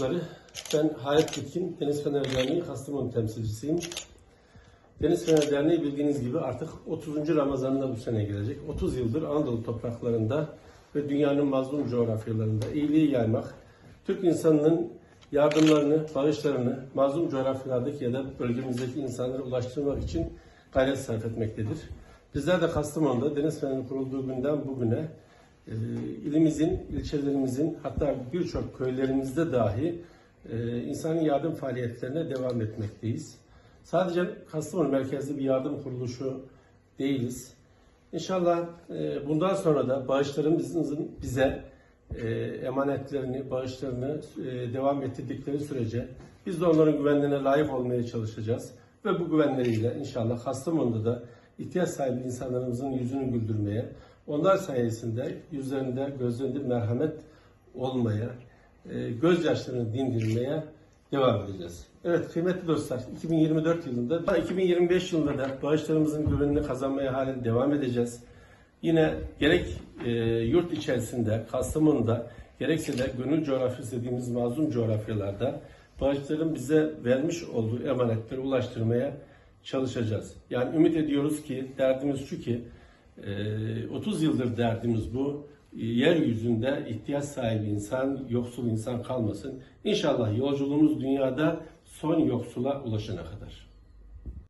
dostları. Ben Hayat Bitkin, Deniz Fener Derneği Kastamonu temsilcisiyim. Deniz Fener Derneği bildiğiniz gibi artık 30. Ramazan'ına bu sene gelecek. 30 yıldır Anadolu topraklarında ve dünyanın mazlum coğrafyalarında iyiliği yaymak, Türk insanının yardımlarını, bağışlarını mazlum coğrafyalardaki ya da bölgemizdeki insanlara ulaştırmak için gayret sarf etmektedir. Bizler de Kastamonu'da Deniz Fener'in kurulduğu günden bugüne e, ilimizin, ilçelerimizin hatta birçok köylerimizde dahi e, insani yardım faaliyetlerine devam etmekteyiz. Sadece Kastamonu merkezli bir yardım kuruluşu değiliz. İnşallah e, bundan sonra da bağışlarımızın bize e, emanetlerini, bağışlarını e, devam ettirdikleri sürece biz de onların güvenliğine layık olmaya çalışacağız. Ve bu güvenleriyle inşallah Kastamonu'da da ihtiyaç sahibi insanlarımızın yüzünü güldürmeye, onlar sayesinde yüzlerinde, gözlerinde merhamet olmaya, e, gözyaşlarını dindirmeye devam edeceğiz. Evet kıymetli dostlar 2024 yılında, daha 2025 yılında da bağışlarımızın güvenini kazanmaya halen devam edeceğiz. Yine gerek e, yurt içerisinde, Kastamonu'da, gerekse de gönül coğrafyası dediğimiz mazlum coğrafyalarda bağışların bize vermiş olduğu emanetleri ulaştırmaya çalışacağız. Yani ümit ediyoruz ki, derdimiz şu ki, e, 30 yıldır derdimiz bu. E, Yeryüzünde ihtiyaç sahibi insan, yoksul insan kalmasın. İnşallah yolculuğumuz dünyada son yoksula ulaşana kadar.